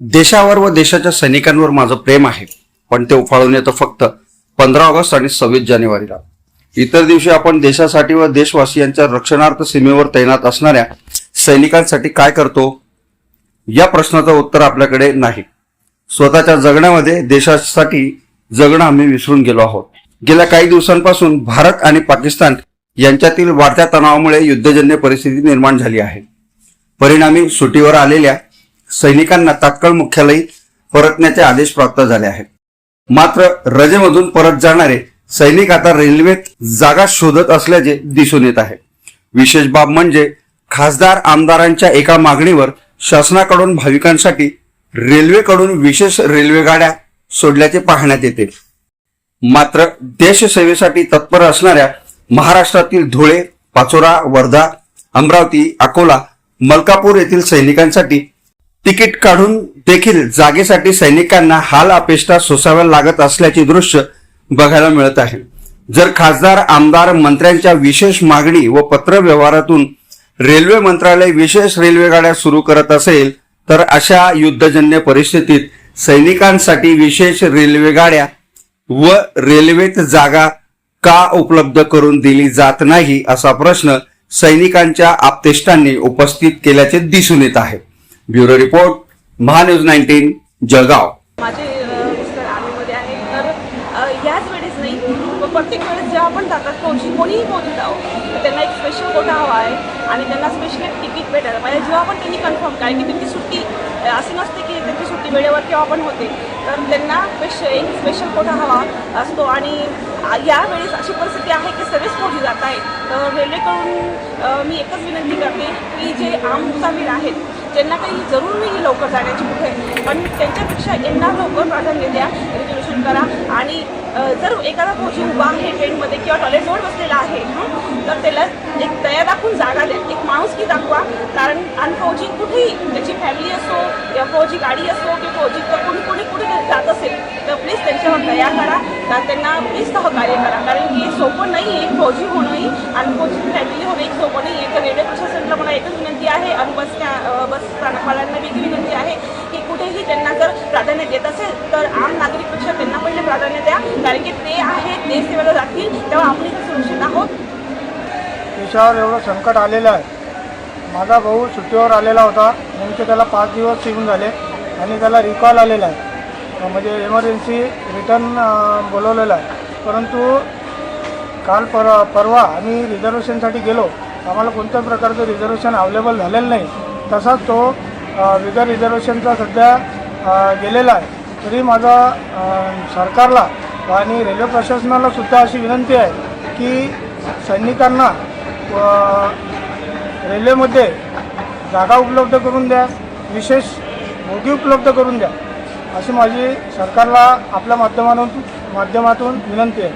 देशावर व देशाच्या सैनिकांवर माझं प्रेम आहे पण ते उफाळून येतं फक्त पंधरा ऑगस्ट आणि सव्वीस जानेवारीला. इतर दिवशी आपण देशासाठी व देशवासियांच्या रक्षणार्थ सीमेवर तैनात असणाऱ्या सैनिकांसाठी काय करतो? या प्रश्नाचं उत्तर आपल्याकडे नाही. स्वतःच्या जगण्यामध्ये देशासाठी जगणं आम्ही विसरून गेलो आहोत. गेल्या काही दिवसांपासून भारत आणि पाकिस्तान यांच्यातील वाढत्या तणावामुळे युद्धजन्य परिस्थिती निर्माण झाली आहे. परिणामी सुटीवर आलेल्या सैनिकांना तात्काळ मुख्यालयी परतण्याचे आदेश प्राप्त झाले आहेत. मात्र रजेमधून परत जाणारे सैनिक आता रेल्वेत जागा शोधत असल्याचे दिसून येत आहे. विशेष बाब म्हणजे खासदार आमदारांच्या एका मागणीवर शासनाकडून भाविकांसाठी रेल्वेकडून विशेष रेल्वे गाड्या सोडल्याचे पाहण्यात येते. मात्र देशसेवेसाठी तत्पर असणाऱ्या महाराष्ट्रातील धुळे पाचोरा वर्धा अमरावती अकोला मलकापूर येथील सैनिकांसाठी तिकीट काढून देखील जागेसाठी सैनिकांना हाल अपेष्टा सोसाव्या लागत असल्याचे दृश्य बघायला मिळत आहे. जर खासदार आमदार मंत्र्यांच्या विशेष मागणी व पत्र व्यवहारातून रेल्वे मंत्रालय विशेष रेल्वे गाड्या सुरू करत असेल तर अशा युद्धजन्य परिस्थितीत सैनिकांसाठी विशेष रेल्वे गाड्या व रेल्वेत जागा का उपलब्ध करून दिली जात नाही असा प्रश्न सैनिकांच्या आपतेष्टांनी उपस्थित केल्याचे दिसून येत आहे. Bureau report MahaNews nineteen Jalgaon. माझे मिस्टर आर्मीमध्ये आहे. तर याच वेळेस नाही प्रत्येक वेळेस जेव्हा आपण जातात कोणशी कोणीही पोहोचत आहोत त्यांना एक स्पेशल कोटा हवा आहे आणि त्यांना स्पेशल एक तिकीट भेटायला. पाहिजे जेव्हा आपण त्यांनी कन्फर्म काय की त्यांची सुट्टी असं नसते की त्यांची सुट्टी वेळेवर केव्हा पण होते. तर त्यांना स्पेशल एक स्पेशल कोठा हवा असतो. आणि यावेळेस अशी परिस्थिती आहे की सगळेच कोठी जात आहे तर रेल्वेकडून मी एकच विनंती करते की जे आम मुसाफिर आहेत ज्यांना काही जरूर नाही लवकर जाण्याची कुठे पण त्यांच्यापेक्षा यांना लवकर प्राधान्य द्या रिझर्वेशन करा. आणि जर एखादा कोची उभा आहे ट्रेनमध्ये किंवा टॉयलेटजवळ बसलेला आहे तर त्याला एक दया दाखवून जागा द्या. एक माणुसकी दाखवा. कारण आणि फौजी कुठेही त्याची फॅमिली असो या फौजी गाडी असो किंवा फौजी कोणी तर दया करा तर त्यांना प्लीज सहकार्य करा. कारण की सोपं नाही आहे फौजी होणंही आणि फौजी फॅमिली होणं एक सोपं नाही आहे तर रेल्वे प्रशासनाला मला एकच विनंती आहे आणि बस बस स्थानकवाल्यांना देखील विनंती आहे की कुठेही त्यांना जर प्राधान्य देत असेल तर आम नागरिकपेक्षा त्यांना पहिले प्राधान्य द्या. कारण की ते आहे ते सेवेला जातील तेव्हा आपण इथे सुरक्षित आहोत. देशावर एवढं संकट आलेलं आहे. माझा भाऊ सुट्टीवर आलेला होता. नेमके त्याला पाच दिवस येऊन झाले आणि त्याला रिकॉल आलेला आहे. म्हणजे एमर्जन्सी रिटर्न बोलवलेला आहे. परंतु काल पर परवा आम्ही रिझर्वेशनसाठी गेलो. आम्हाला कोणत्याच प्रकारचं रिझर्वेशन अवेलेबल झालेलं नाही. तसाच तो अं, बिगर रिझर्वेशनचा सध्या गेलेला आहे. तरी माझा सरकारला आणि रेल्वे प्रशासनाला सुद्धा अशी विनंती आहे की सैनिकांना रेल्वेमध्ये जागा उपलब्ध करून द्या. विशेष बोगी उपलब्ध करून द्या. अशी माझी सरकारला आपल्या माध्यमातून माध्यमातून विनंती आहे.